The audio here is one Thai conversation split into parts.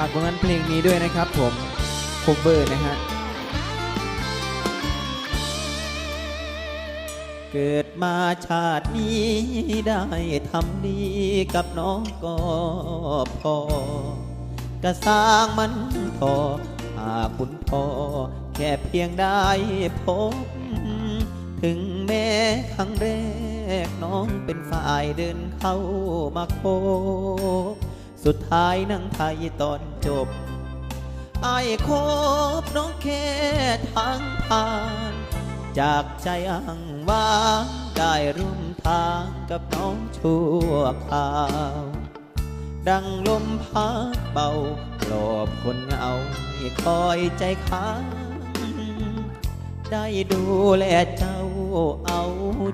ฝากผลงานเพลงนี้ด้วยนะครับผมโคเวอร์นะฮะ เกิดมาชาตินี้ได้ทำดีกับน้องก็พอ กระสร้างมันพอหากคุณพ่อแค่เพียงได้พบ ถึงแม้ครั้งแรกน้องเป็นฝ่ายเดินเข้ามาโคบสุดท้ายนั่งไทยตอน จบไอ้คบน้องแค่ทางผ่าน จากใจอ้างว่างได้ร่วมทางกับน้องชั่วคราว ดังลมพัดเบาปลอบคนเหงาให้คอยใจค้าง ได้ดูแลเจ้าเอา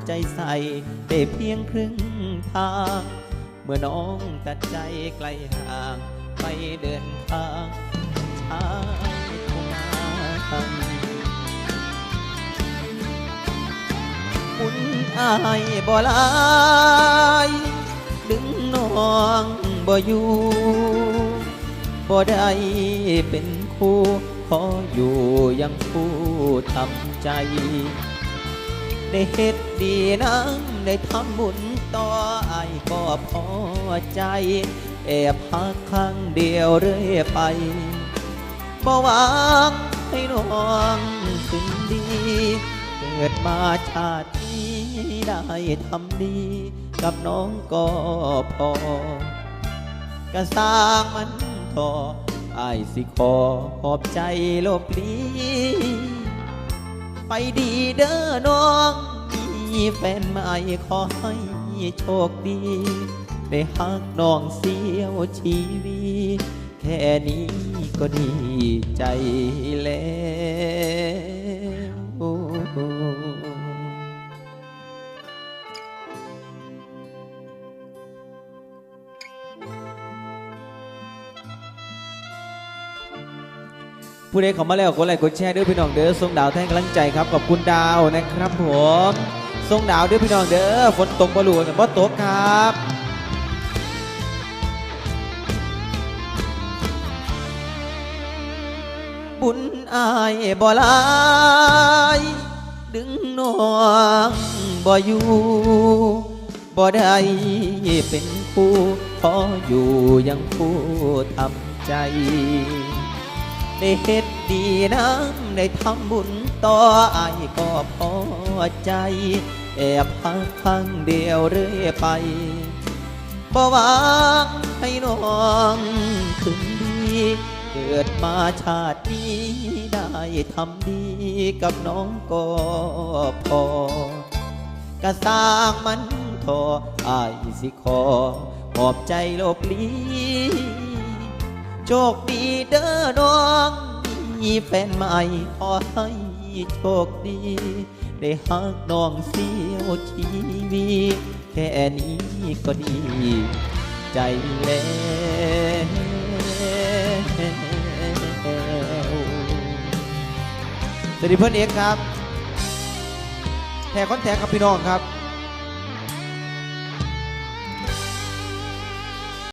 ใจใส่ได้เพียงครึ่งทาง เมื่อน้องตัดใจไกลห่าง ไปเดินทางชายทุ่งนาคุณอายบ่ลายดึงน้องบ่อยู่บ่ได้เป็นคู่ขออยู่ยังผู้ทำใจ ได้เฮ็ดดีน้ำได้ทำบุญต่ออายก็พอใจ แอบพักข้างเดียวเรื่อยไปบ่หวังให้น้องถึงดี เกิดมาชาตินี้ได้ทำดี กับน้องก็พอ กระสร้างมันทอไอ้สิขอขอบใจโลบลีไปดีเด้อน้อง มีแฟนใหม่ขอให้โชคดี ได้ฮักน้องเสียวชีวีแค่นี้ก็ดีใจแล้วผู้ใดเข้ามาแล้วกดไลค์กดแชร์ด้วยพี่น้องเด้อส่งดาวแท่งกำลังใจครับขอบคุณดาวนะครับผมส่งดาวด้วยพี่น้องเด้อฝนตกบอลูกับบ่ตกครับ บุญอายบ่ลาย ดึงน้องบ่อยู่บ่ได้เป็นคู่ขออยู่ยังผู้ทำใจ ได้เฮ็ดดีน้ำได้ทำบุญต่ออายก็พอใจ แอบพักข้งเดียวเรื่อยไปบ่หวังให้น้องถึงดี เกิดมาชาตินี้ได้ทำดีกับน้องก็พอ กระสร้างมันทออายสิขอขอบใจโลบลีโชคดีเด้อน้องมีแฟนใหม่ขอให้โชคดี ได้ฮักน้องเสียวชีวีแค่นี้ก็ดี ใจแล้ว ดีเพื่อนเอ็กครับแทกคอนแทคกับพี่น้องครับ